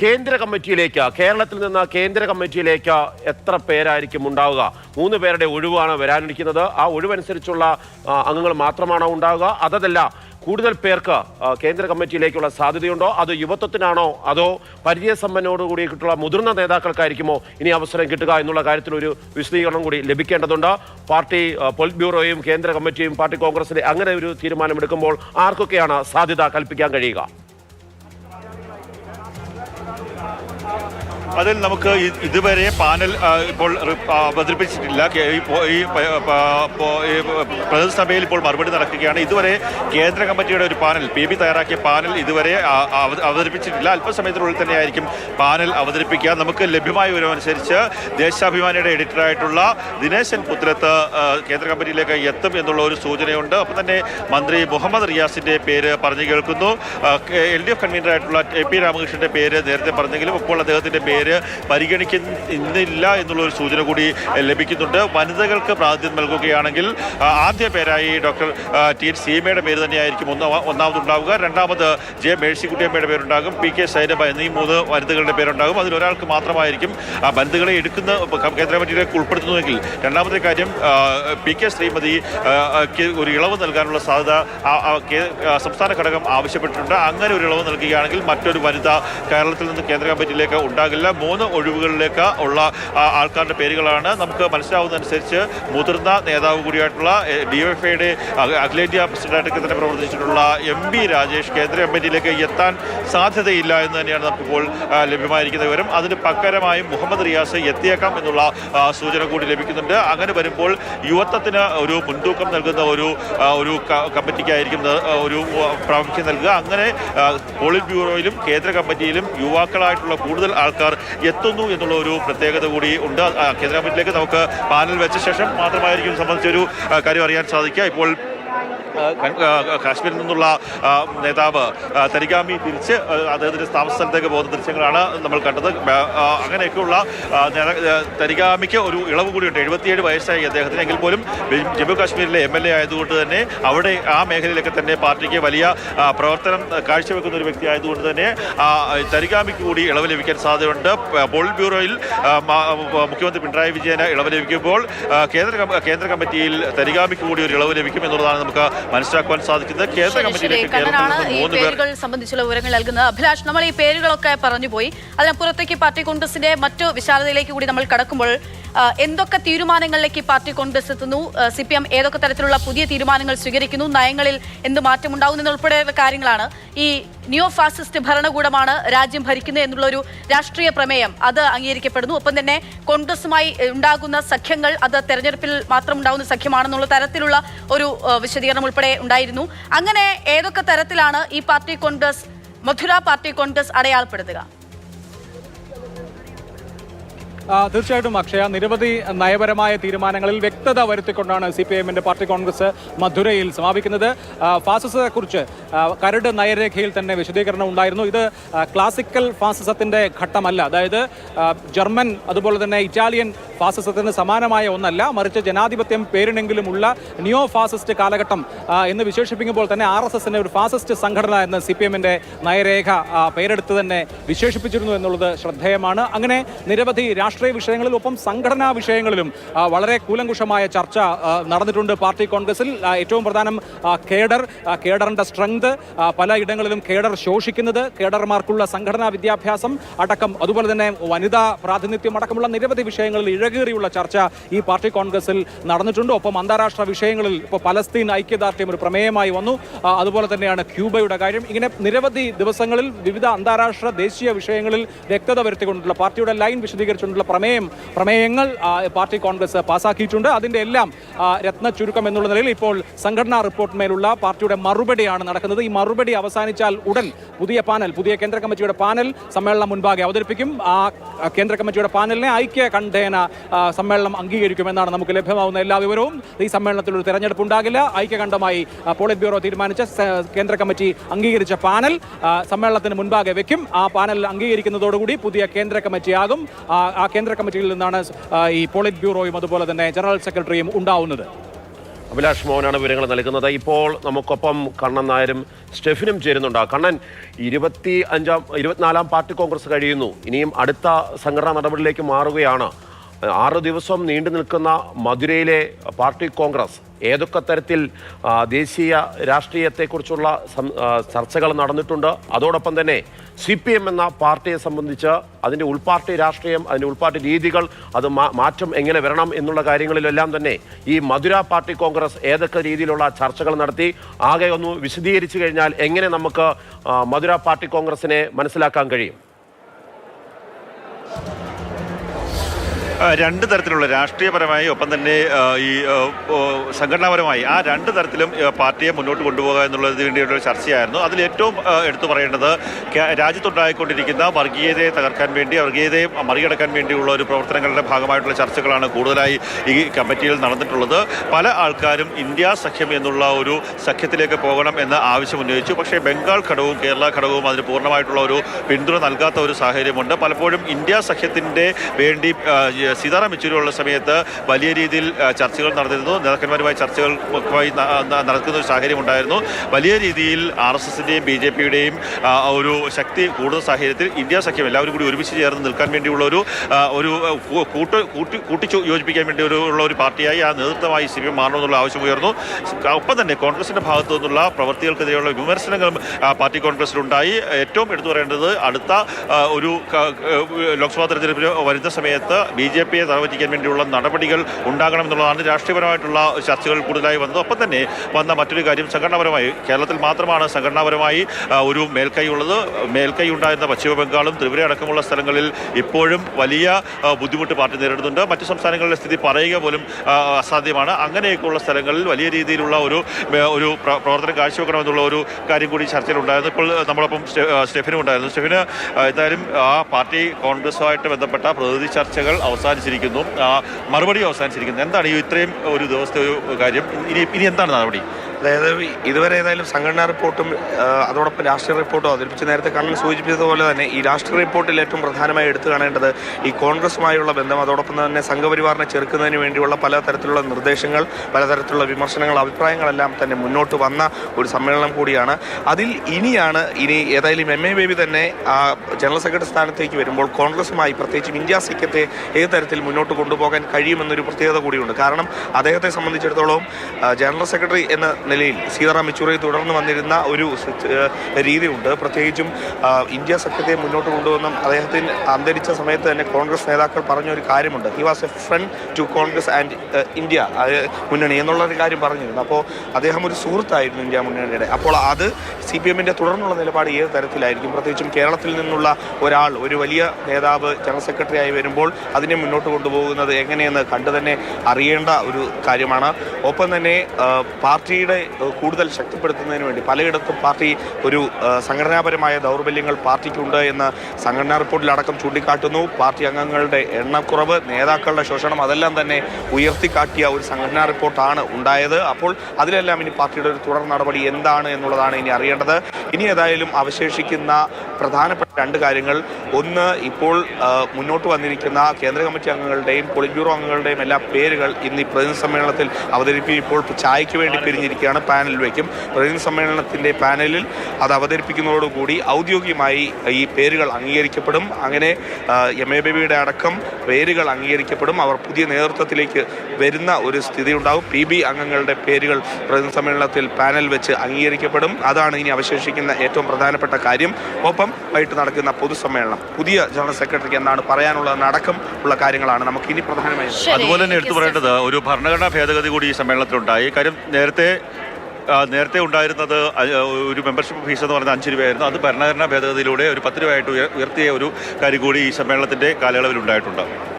കേന്ദ്ര കമ്മിറ്റിയിലേക്ക് കേരളത്തിൽ നിന്ന് കേന്ദ്ര കമ്മിറ്റിയിലേക്ക് എത്ര പേരായിരിക്കും ഉണ്ടാവുക? മൂന്ന് പേരുടെ ഒഴിവാണ് വരാനിരിക്കുന്നത്. ആ ഒഴിവനുസരിച്ചുള്ള അംഗങ്ങൾ മാത്രമാണോ ഉണ്ടാവുക? അതല്ല കൂടുതൽ പേർക്ക് കേന്ദ്ര കമ്മിറ്റിയിലേക്കുള്ള സാധ്യതയുണ്ടോ? അത് യുവത്വത്തിനാണോ? അതോ പരിചയസമ്പന്നോട് കൂടിയിട്ടുള്ള മുതിർന്ന നേതാക്കൾക്കായിരിക്കുമോ ഇനി അവസരം കിട്ടുക എന്നുള്ള കാര്യത്തിൽ ഒരു വിശദീകരണം കൂടി ലഭിക്കേണ്ടതുണ്ട്. പാർട്ടി പൊളിറ്റ് ബ്യൂറോയും കേന്ദ്ര കമ്മിറ്റിയും പാർട്ടി കോൺഗ്രസിന്റെ അങ്ങനെ ഒരു തീരുമാനമെടുക്കുമ്പോൾ ആർക്കൊക്കെയാണ് സാധ്യത കൽപ്പിക്കാൻ കഴിയുക? അതിൽ നമുക്ക് ഇതുവരെ പാനൽ ഇപ്പോൾ അവതരിപ്പിച്ചിട്ടില്ല. ഈ പ്രതിസഭയിൽ ഇപ്പോൾ മറുപടി നടക്കുകയാണ്. ഇതുവരെ കേന്ദ്ര കമ്മിറ്റിയുടെ ഒരു പാനൽ പി ബി തയ്യാറാക്കിയ പാനൽ ഇതുവരെ അവതരിപ്പിച്ചിട്ടില്ല. അല്പസമയത്തിനുള്ളിൽ തന്നെയായിരിക്കും പാനൽ അവതരിപ്പിക്കുക. നമുക്ക് ലഭ്യമായ വിവരമനുസരിച്ച് ദേശാഭിമാനിയുടെ എഡിറ്ററായിട്ടുള്ള ദിനേശൻ പുത്രത്ത് കേന്ദ്ര കമ്മിറ്റിയിലേക്ക് എത്തും എന്നുള്ള ഒരു സൂചനയുണ്ട്. അപ്പം തന്നെ മന്ത്രി മുഹമ്മദ് റിയാസിന്റെ പേര് പറഞ്ഞു കേൾക്കുന്നു. എൽ ഡി എഫ് കൺവീനറായിട്ടുള്ള എ പി രാമകൃഷ്ണന്റെ പേര് നേരത്തെ പറഞ്ഞെങ്കിലും ഇപ്പോൾ അദ്ദേഹത്തിന്റെ പേര് പരിഗണിക്കുന്നില്ല എന്നുള്ളൊരു സൂചന കൂടി ലഭിക്കുന്നുണ്ട്. വനിതകൾക്ക് പ്രാതിനിധ്യം നൽകുകയാണെങ്കിൽ ആദ്യ പേരായി ഡോക്ടർ ടി എൻ സീമയുടെ പേര് തന്നെയായിരിക്കും ഒന്നാ ഒന്നാമതുണ്ടാവുക. രണ്ടാമത് ജെ മേഴ്സിക്കുട്ടിയമ്മയുടെ പേരുണ്ടാകും. പി കെ സൈനബ എന്നീ മൂന്ന് വനിതകളുടെ പേരുണ്ടാകും. അതിൽ ഒരാൾക്ക് മാത്രമായിരിക്കും ആ വനിതകളെ എടുക്കുന്ന കേന്ദ്ര കമ്മിറ്റിയിലേക്ക് ഉൾപ്പെടുത്തുന്നുവെങ്കിൽ രണ്ടാമത്തെ കാര്യം പി കെ ശ്രീമതി ഒരു ഇളവ് നൽകാനുള്ള സാധ്യത സംസ്ഥാന ഘടകം ആവശ്യപ്പെട്ടിട്ടുണ്ട്. അങ്ങനെ ഒരു ഇളവ് നൽകുകയാണെങ്കിൽ മറ്റൊരു വനിത കേരളത്തിൽ നിന്ന് കേന്ദ്ര കമ്മിറ്റിയിലേക്ക് ഉണ്ടാകില്ല. മൂന്ന് ഒഴിവുകളിലേക്ക് ഉള്ള ആൾക്കാരുടെ പേരുകളാണ്. നമുക്ക് മനസ്സിലാവുന്നതനുസരിച്ച് മുതിർന്ന നേതാവ് കൂടിയായിട്ടുള്ള ഡി എഫ് ഐയുടെ അഖിലേന്ത്യാ പ്രസിഡന്റായിട്ട് തന്നെ പ്രവർത്തിച്ചിട്ടുള്ള എം ബി രാജേഷ് കേന്ദ്ര കമ്മിറ്റിയിലേക്ക് എത്താൻ സാധ്യതയില്ല എന്ന് തന്നെയാണ് നമുക്കിപ്പോൾ ലഭ്യമായിരിക്കുന്ന വിവരം. അതിന് പകരമായും മുഹമ്മദ് റിയാസ് എത്തിയേക്കാം എന്നുള്ള സൂചന കൂടി ലഭിക്കുന്നുണ്ട്. അങ്ങനെ വരുമ്പോൾ യുവത്വത്തിന് ഒരു മുൻതൂക്കം നൽകുന്ന ഒരു ഒരു കമ്മിറ്റിക്കായിരിക്കും ഒരു പ്രാമുഖ്യം നൽകുക. അങ്ങനെ പോളിറ്റ് ബ്യൂറോയിലും കേന്ദ്ര കമ്മിറ്റിയിലും യുവാക്കളായിട്ടുള്ള കൂടുതൽ ആൾക്കാർ എത്തുന്നു എന്നുള്ള ഒരു പ്രത്യേകത കൂടി ഉണ്ട്. കേന്ദ്ര നമുക്ക് പാനൽ വെച്ച ശേഷം മാത്രമായിരിക്കും സംബന്ധിച്ചൊരു കാര്യം അറിയാൻ സാധിക്കുക. ഇപ്പോൾ കാശ്മീരിൽ നിന്നുള്ള നേതാവ് തരിഗാമി തിരിച്ച് അദ്ദേഹത്തിന്റെ അദ്ദേഹത്തിന്റെ താമസ സ്ഥലത്തേക്ക് പോകുന്ന ദൃശ്യങ്ങളാണ് നമ്മൾ കണ്ടത്. അങ്ങനെയൊക്കെയുള്ള തരിഗാമിക്ക് ഒരു ഇളവ് കൂടിയുണ്ട്. എഴുപത്തിയേഴ് വയസ്സായി അദ്ദേഹത്തിന്. എങ്കിൽ പോലും ജമ്മു കാശ്മീരിലെ എം എൽ എ ആയതുകൊണ്ട് തന്നെ അവിടെ ആ മേഖലയിലൊക്കെ തന്നെ പാർട്ടിക്ക് വലിയ പ്രവർത്തനം കാഴ്ചവെക്കുന്ന ഒരു വ്യക്തി ആയതുകൊണ്ട് തന്നെ തരിഗാമിക്ക് കൂടി ഇളവ് ലഭിക്കാൻ സാധ്യതയുണ്ട്. പോളിറ്റ് ബ്യൂറോയിൽ മുഖ്യമന്ത്രി പിണറായി വിജയന് ഇളവ് ലഭിക്കുമ്പോൾ കേന്ദ്ര കേന്ദ്ര കമ്മിറ്റിയിൽ തരിഗാമിക്ക് കൂടി ഒരു ഇളവ് ലഭിക്കും എന്നുള്ളതാണ് നമുക്ക് മനസ്സിലാക്കുവാൻ സാധിക്കുന്നത് കേന്ദ്ര കമ്മിറ്റിയിലേക്ക് മൂന്ന് പേരുകൾ സംബന്ധിച്ചുള്ള വിവരങ്ങൾ നൽകുന്നത്. അഭിലാഷ് നമ്മൾ ഈ പേരുകളൊക്കെ പറഞ്ഞു പോയി അതിനപ്പുറത്തേക്ക് പാർട്ടി കോൺഗ്രസിന്റെ മറ്റു വിശാലതയിലേക്ക് കൂടി നമ്മൾ കടക്കുമ്പോൾ എന്തൊക്കെ തീരുമാനങ്ങളിലേക്ക് പാർട്ടി കോൺഗ്രസ് എത്തുന്നു സി പി എം ഏതൊക്കെ തരത്തിലുള്ള പുതിയ തീരുമാനങ്ങൾ സ്വീകരിക്കുന്നു? നയങ്ങളിൽ എന്ത് മാറ്റമുണ്ടാകുന്നു എന്നുൾപ്പെടെ കാര്യങ്ങളാണ്. ഈ ന്യൂ ഫാസിസ്റ്റ് ഭരണകൂടമാണ് രാജ്യം ഭരിക്കുന്നത് എന്നുള്ള ഒരു രാഷ്ട്രീയ പ്രമേയം അത് അംഗീകരിക്കപ്പെടുന്നു. ഒപ്പം തന്നെ കോൺഗ്രസുമായി ഉണ്ടാകുന്ന സഖ്യങ്ങൾ അത് തെരഞ്ഞെടുപ്പിൽ മാത്രം ഉണ്ടാകുന്ന സഖ്യമാണെന്നുള്ള തരത്തിലുള്ള ഒരു വിശദീകരണം ഉൾപ്പെടെ ഉണ്ടായിരുന്നു. അങ്ങനെ ഏതൊക്കെ തരത്തിലാണ് ഈ party congress Madurai party congress അടയാളപ്പെടുത്തുക? തീർച്ചയായിട്ടും അക്ഷയ നിരവധി നയപരമായ തീരുമാനങ്ങളിൽ വ്യക്തത വരുത്തിക്കൊണ്ടാണ് സി പി എമ്മിന്റെ പാർട്ടി കോൺഗ്രസ് മധുരയിൽ സമാപിക്കുന്നത്. ഫാസിസത്തെക്കുറിച്ച് കരട് നയരേഖയിൽ തന്നെ വിശദീകരണം ഉണ്ടായിരുന്നു. ഇത് ക്ലാസിക്കൽ ഫാസിസത്തിന്റെ ഘട്ടമല്ല. അതായത് ജർമ്മൻ അതുപോലെ തന്നെ ഇറ്റാലിയൻ ഫാസിസത്തിന് സമാനമായ ഒന്നല്ല. മറിച്ച് ജനാധിപത്യം പേരിനെങ്കിലുമുള്ള നിയോ ഫാസിസ്റ്റ് കാലഘട്ടം എന്ന് വിശേഷിപ്പിക്കുമ്പോൾ തന്നെ ആർ എസ് ഒരു ഫാസിസ്റ്റ് സംഘടന എന്ന് സി പി എമ്മിന്റെ നയരേഖ പേരെടുത്ത് തന്നെ വിശേഷിപ്പിച്ചിരുന്നു എന്നുള്ളത് ശ്രദ്ധേയമാണ്. അങ്ങനെ നിരവധി രാഷ്ട്രീയ വിഷയങ്ങളിലും ഒപ്പം സംഘടനാ വിഷയങ്ങളിലും വളരെ കൂലങ്കുഷമായ ചർച്ച നടന്നിട്ടുണ്ട് പാർട്ടി കോൺഗ്രസിൽ. ഏറ്റവും പ്രധാനം കേഡർ കേഡറിന്റെ സ്ട്രെങ്ത് പലയിടങ്ങളിലും കേഡർ ശോഷിക്കുന്നത് കേഡർമാർക്കുള്ള സംഘടനാ വിദ്യാഭ്യാസം അടക്കം അതുപോലെ തന്നെ വനിതാ പ്രാതിനിധ്യം അടക്കമുള്ള നിരവധി വിഷയങ്ങളിൽ ഇഴകേറിയുള്ള ചർച്ച ഈ പാർട്ടി കോൺഗ്രസിൽ നടന്നിട്ടുണ്ട്. ഒപ്പം അന്താരാഷ്ട്ര വിഷയങ്ങളിൽ ഇപ്പോൾ പലസ്തീൻ ഐക്യദാർഢ്യം ഒരു പ്രമേയമായി വന്നു. അതുപോലെ തന്നെയാണ് ക്യൂബയുടെ കാര്യം. ഇങ്ങനെ നിരവധി ദിവസങ്ങളിൽ വിവിധ അന്താരാഷ്ട്ര ദേശീയ വിഷയങ്ങളിൽ വ്യക്തത വരുത്തിക്കൊണ്ടുള്ള പാർട്ടിയുടെ ലൈൻ വിശദീകരിച്ചുകൊണ്ടുള്ള പ്രമേയം പ്രമേയങ്ങൾ പാർട്ടി കോൺഗ്രസ് പാസാക്കിയിട്ടുണ്ട്. അതിന്റെ എല്ലാം രത്ന ചുരുക്കം എന്നുള്ള നിലയിൽ ഇപ്പോൾ സംഘടനാ റിപ്പോർട്ടിന്മേലുള്ള പാർട്ടിയുടെ മറുപടിയാണ് നടക്കുന്നത്. ഈ മറുപടി അവസാനിച്ചാൽ ഉടൻ പുതിയ പാനൽ പുതിയ കേന്ദ്ര കമ്മിറ്റിയുടെ പാനൽ സമ്മേളനം മുൻപാകെ അവതരിപ്പിക്കും. ആ കേന്ദ്ര കമ്മിറ്റിയുടെ പാനലിനെ ഐക്യ കണ്ഠേന സമ്മേളനം അംഗീകരിക്കുമെന്നാണ് നമുക്ക് ലഭ്യമാവുന്ന എല്ലാ വിവരവും. ഈ സമ്മേളനത്തിൽ ഒരു തെരഞ്ഞെടുപ്പ് ഉണ്ടാകില്ല. ഐക്യകണ്ഠമായി പോളിറ്റ് ബ്യൂറോ തീരുമാനിച്ച കേന്ദ്ര കമ്മിറ്റി അംഗീകരിച്ച പാനൽ സമ്മേളനത്തിന് മുൻപാകെ വെക്കും. ആ പാനൽ അംഗീകരിക്കുന്നതോടുകൂടി പുതിയ കേന്ദ്ര കമ്മിറ്റിയാകും. ആ കേന്ദ്ര കമ്മിറ്റിയിൽ നിന്നാണ് ഈ പോളിറ്റ് ബ്യൂറോയും അതുപോലെ തന്നെ ജനറൽ സെക്രട്ടറിയും ഉണ്ടാവുന്നത്. അഭിലാഷ് മോഹനാണ് വിവരങ്ങൾ നൽകുന്നത്. ഇപ്പോൾ നമുക്കൊപ്പം കണ്ണൻ നായരും സ്റ്റെഫിനും ചേരുന്നുണ്ട്. കണ്ണൻ ഇരുപത്തി അഞ്ചാം ഇരുപത്തിനാലാം പാർട്ടി കോൺഗ്രസ് കഴിയുന്നു. ഇനിയും അടുത്ത സംഘടനാ നടപടിയിലേക്ക് മാറുകയാണ്. ആറ് ദിവസം നീണ്ടു നിൽക്കുന്ന മധുരയിലെ പാർട്ടി കോൺഗ്രസ് ഏതൊക്കെ തരത്തിൽ ദേശീയ രാഷ്ട്രീയത്തെക്കുറിച്ചുള്ള ചർച്ചകൾ നടന്നിട്ടുണ്ട്. അതോടൊപ്പം തന്നെ സി പി എം എന്ന പാർട്ടിയെ സംബന്ധിച്ച് അതിന്റെ ഉൾപാർട്ടി രാഷ്ട്രീയം അതിന്റെ ഉൾപാർട്ടി രീതികൾ അത് മാറ്റം എങ്ങനെ വരണം എന്നുള്ള കാര്യങ്ങളിലെല്ലാം തന്നെ ഈ മധുര പാർട്ടി കോൺഗ്രസ് ഏതൊക്കെ രീതിയിലുള്ള ചർച്ചകൾ നടത്തി ആകെ ഒന്ന് വിശദീകരിച്ചു കഴിഞ്ഞാൽ എങ്ങനെ നമുക്ക് മധുര പാർട്ടി കോൺഗ്രസിനെ മനസ്സിലാക്കാൻ കഴിയും? രണ്ട് തരത്തിലുള്ള രാഷ്ട്രീയപരമായി ഒപ്പം തന്നെ ഈ സംഘടനാപരമായി ആ രണ്ട് തരത്തിലും പാർട്ടിയെ മുന്നോട്ട് കൊണ്ടുപോകുക എന്നുള്ളതിന് വേണ്ടിയുള്ള ചർച്ചയായിരുന്നു. അതിൽ ഏറ്റവും എടുത്തു പറയേണ്ടത് രാജ്യത്തുണ്ടായിക്കൊണ്ടിരിക്കുന്ന വർഗീയതയെ തകർക്കാൻ വേണ്ടി വർഗീയതയെ മറികടക്കാൻ വേണ്ടിയുള്ള ഒരു പ്രവർത്തനങ്ങളുടെ ഭാഗമായിട്ടുള്ള ചർച്ചകളാണ് കൂടുതലായി ഈ കമ്മിറ്റിയിൽ നടന്നിട്ടുള്ളത്. പല ആൾക്കാരും ഇന്ത്യ സഖ്യം എന്നുള്ള ഒരു സഖ്യത്തിലേക്ക് പോകണം എന്ന ആവശ്യം ഉന്നയിച്ചു. പക്ഷേ ബംഗാൾ ഘടകവും കേരള ഘടകവും അതിന് പൂർണമായിട്ടുള്ള ഒരു പിന്തുണ നൽകാത്ത ഒരു സാഹചര്യമുണ്ട്. പലപ്പോഴും ഇന്ത്യ സഖ്യത്തിന്റെ വേണ്ടി സീതാറാം യെച്ചൂരിയുള്ള സമയത്ത് വലിയ രീതിയിൽ ചർച്ചകൾ നടന്നിരുന്നു. നേതാക്കന്മാരുമായി ചർച്ചകൾ മായി ന- ന- നടക്കുന്ന ഒരു സാഹചര്യം ഉണ്ടായിരുന്നു. വലിയ രീതിയിൽ ആർ എസ് എസിന്റെയും ബി ജെ പിയുടെയും ഒരു ശക്തി കൂടുതൽ സാഹചര്യത്തിൽ ഇന്ത്യ സഖ്യം എല്ലാവരും കൂടി ഒരുമിച്ച് ചേർന്ന് നിൽക്കാൻ വേണ്ടിയുള്ള ഒരു ഒരു കൂട്ട് കൂട്ടി കൂട്ടി യോജിപ്പിക്കാൻ വേണ്ടി ഒരു ഉള്ള ഒരു പാർട്ടിയായി ആ നേതൃത്വമായി സി പി എം മാറണമെന്നുള്ള ആവശ്യം ഉയർന്നു. ഒപ്പം തന്നെ കോൺഗ്രസിന്റെ ഭാഗത്തു നിന്നുള്ള പ്രവർത്തികൾക്കെതിരെയുള്ള വിമർശനങ്ങളും പാർട്ടി കോൺഗ്രസിലുണ്ടായി. ഏറ്റവും എടുത്തു പറയേണ്ടത് അടുത്ത ഒരു ലോക്സഭാ തെരഞ്ഞെടുപ്പിൽ വരുന്ന സമയത്ത് ബി ജെ പിയെ തറവറ്റിക്കാൻ വേണ്ടിയുള്ള നടപടികൾ ഉണ്ടാകണമെന്നുള്ളതാണ് രാഷ്ട്രീയപരമായിട്ടുള്ള ചർച്ചകൾ കൂടുതലായി വന്നത്. ഒപ്പം തന്നെ വന്ന മറ്റൊരു കാര്യം സംഘടനാപരമായി കേരളത്തിൽ മാത്രമാണ് സംഘടനാപരമായി ഒരു മേൽക്കൈ ഉള്ളത് മേൽക്കൈ ഉണ്ടായിരുന്ന പശ്ചിമബംഗാളും ത്രിപുര അടക്കമുള്ള സ്ഥലങ്ങളിൽ ഇപ്പോഴും വലിയ ബുദ്ധിമുട്ട് പാർട്ടി നേരിടുന്നുണ്ട്. മറ്റു സംസ്ഥാനങ്ങളിലെ സ്ഥിതി പറയുക പോലും അസാധ്യമാണ്. അങ്ങനെയൊക്കെയുള്ള സ്ഥലങ്ങളിൽ വലിയ രീതിയിലുള്ള ഒരു ഒരു പ്ര- പ്രവർത്തനം കാഴ്ചവെക്കണമെന്നുള്ള ഒരു കാര്യം കൂടി ചർച്ചയിലുണ്ടായിരുന്നു. ഇപ്പോൾ നമ്മളൊപ്പം സ്റ്റെ- സ്റ്റെഫിനും ഉണ്ടായിരുന്നു. സ്റ്റെഫിന് എന്തായാലും ആ പാർട്ടി കോൺഗ്രസുമായിട്ട് ബന്ധപ്പെട്ട പ്രതിനിധി ചർച്ചകൾ അവസാനിച്ചിരിക്കുന്നു. മറുപടി അവസാനിച്ചിരിക്കുന്നു. എന്താണ് ഈ ഇത്രയും ഒരു ദിവസത്തെ ഒരു കാര്യം? ഇനി ഇനി എന്താണ് നടപടി? അതായത് ഇതുവരെ ഏതായാലും സംഘടനാ റിപ്പോർട്ടും അതോടൊപ്പം രാഷ്ട്രീയ റിപ്പോർട്ടും അവതരിപ്പിച്ച് നേരത്തെ കണ്ണൻ സൂചിപ്പിച്ചതുപോലെ തന്നെ ഈ രാഷ്ട്രീയ റിപ്പോർട്ടിൽ ഏറ്റവും പ്രധാനമായി എടുത്തു കാണേണ്ടത് ഈ കോൺഗ്രസുമായുള്ള ബന്ധം അതോടൊപ്പം തന്നെ സംഘപരിവാറിനെ ചെറുക്കുന്നതിന് വേണ്ടിയുള്ള പലതരത്തിലുള്ള നിർദ്ദേശങ്ങൾ പലതരത്തിലുള്ള വിമർശനങ്ങൾ അഭിപ്രായങ്ങളെല്ലാം തന്നെ മുന്നോട്ട് വന്ന ഒരു സമ്മേളനം കൂടിയാണ്. അതിൽ ഇനിയാണ് ഇനി ഏതായാലും എം എ ബേബി തന്നെ ആ, ജനറൽ സെക്രട്ടറി സ്ഥാനത്തേക്ക് വരുമ്പോൾ കോൺഗ്രസുമായി പ്രത്യേകിച്ചും ഇന്ത്യ സഖ്യത്തെ ഏത് തരത്തിൽ മുന്നോട്ട് കൊണ്ടുപോകാൻ കഴിയുമെന്നൊരു പ്രത്യേകത കൂടിയുണ്ട്. കാരണം അദ്ദേഹത്തെ സംബന്ധിച്ചിടത്തോളം ജനറൽ സെക്രട്ടറി എന്ന നിലയിൽ സീതാറാം യെച്ചൂരിയെ തുടർന്ന് വന്നിരുന്ന ഒരു രീതിയുണ്ട്. പ്രത്യേകിച്ചും ഇന്ത്യ സഖ്യത്തെ മുന്നോട്ട് കൊണ്ടുവന്ന അദ്ദേഹത്തിന് അന്തരിച്ച സമയത്ത് തന്നെ കോൺഗ്രസ് നേതാക്കൾ പറഞ്ഞ ഒരു കാര്യമുണ്ട് he was a friend to Congress and India. മുന്നണി എന്നുള്ള ഒരു കാര്യം പറഞ്ഞിരുന്നു. അപ്പോൾ അദ്ദേഹം ഒരു സുഹൃത്തായിരുന്നു ഇന്ത്യ മുന്നണിയുടെ. അപ്പോൾ അത് സി പി എമ്മിന്റെ തുടർന്നുള്ള നിലപാട് ഏത് തരത്തിലായിരിക്കും? പ്രത്യേകിച്ചും കേരളത്തിൽ നിന്നുള്ള ഒരാൾ ഒരു വലിയ നേതാവ് ജനറൽ സെക്രട്ടറി ആയി വരുമ്പോൾ അതിനെ മുന്നോട്ട് കൊണ്ടുപോകുന്നത് എങ്ങനെയെന്ന് കണ്ടു തന്നെ അറിയേണ്ട ഒരു കാര്യമാണ്. ഒപ്പം തന്നെ പാർട്ടിയുടെ ആ, കൂടുതൽ ശക്തിപ്പെടുത്തുന്നതിന് വേണ്ടി പലയിടത്തും പാർട്ടി ഒരു സംഘടനാപരമായ ദൗർബല്യങ്ങൾ പാർട്ടിക്കുണ്ട് എന്ന് സംഘടനാ റിപ്പോർട്ടിലടക്കം ചൂണ്ടിക്കാട്ടുന്നു. പാർട്ടി അംഗങ്ങളുടെ എണ്ണക്കുറവ് നേതാക്കളുടെ ശോഷണം അതെല്ലാം തന്നെ ഉയർത്തിക്കാട്ടിയ ഒരു സംഘടനാ റിപ്പോർട്ടാണ് ഉണ്ടായത്. അപ്പോൾ അതിലെല്ലാം ഇനി പാർട്ടിയുടെ ഒരു തുടർ നടപടി എന്താണ് എന്നുള്ളതാണ് ഇനി അറിയേണ്ടത്. ഇനി ഏതായാലും അവശേഷിക്കുന്ന പ്രധാനപ്പെട്ട രണ്ട് കാര്യങ്ങൾ. ഒന്ന് ഇപ്പോൾ മുന്നോട്ട് വന്നിരിക്കുന്ന കേന്ദ്ര കമ്മിറ്റി അംഗങ്ങളുടെയും പോളിറ്റ് ബ്യൂറോ അംഗങ്ങളുടെയും എല്ലാ പേരുകൾ ഇന്ന് ഈ പ്രതിനിധി സമ്മേളനത്തിൽ അവതരിപ്പിക്കും. ഇപ്പോൾ ചായയ്ക്ക് വേണ്ടി പിരിഞ്ഞിരിക്കുകയാണ് പാനൽ വയ്ക്കും പ്രതിനിധി സമ്മേളനത്തിന്റെ പാനലിൽ അത് അവതരിപ്പിക്കുന്നതോടുകൂടി ഔദ്യോഗികമായി ഈ പേരുകൾ അംഗീകരിക്കപ്പെടും. അങ്ങനെ എം എ ബേബിയുടെ അടക്കം പേരുകൾ അംഗീകരിക്കപ്പെടും. അവർ പുതിയ നേതൃത്വത്തിലേക്ക് വരുന്ന ഒരു സ്ഥിതി ഉണ്ടാവും പി ബി അംഗങ്ങളുടെ പേരുകൾ പ്രതിനിധി സമ്മേളനത്തിൽ പാനൽ വെച്ച് അംഗീകരിക്കപ്പെടും. അതാണ് ഇനി അവശേഷിക്കുന്ന ഏറ്റവും പ്രധാനപ്പെട്ട കാര്യം ഒപ്പം വൈകിട്ട് നടക്കുന്ന പൊതുസമ്മേളനം. പുതിയ ജനറൽ സെക്രട്ടറിക്ക് എന്താണ് പറയാനുള്ളതെന്ന് അടക്കം ഉള്ള കാര്യങ്ങളാണ് നമുക്ക് ഇനി പ്രധാനമായി അതുപോലെ തന്നെ എടുത്തു പറയേണ്ടത് ഒരു ഭരണഘടനാ ഭേദഗതി കൂടി ഈ സമ്മേളനത്തിലുണ്ടായി. കാര്യം നേരത്തെ നേരത്തെ ഉണ്ടായിരുന്നത് ഒരു മെമ്പർഷിപ്പ് ഫീസ് എന്ന് പറയുന്നത് അഞ്ച് രൂപയായിരുന്നു. അത് ഭരണഘടനാ ഭേദഗതിയിലൂടെ ഒരു പത്ത് രൂപയായിട്ട് ഉയർത്തിയ ഒരു കാര്യം കൂടി ഈ സമ്മേളനത്തിന്റെ കാലയളവിൽ ഉണ്ടായിട്ടുണ്ട്.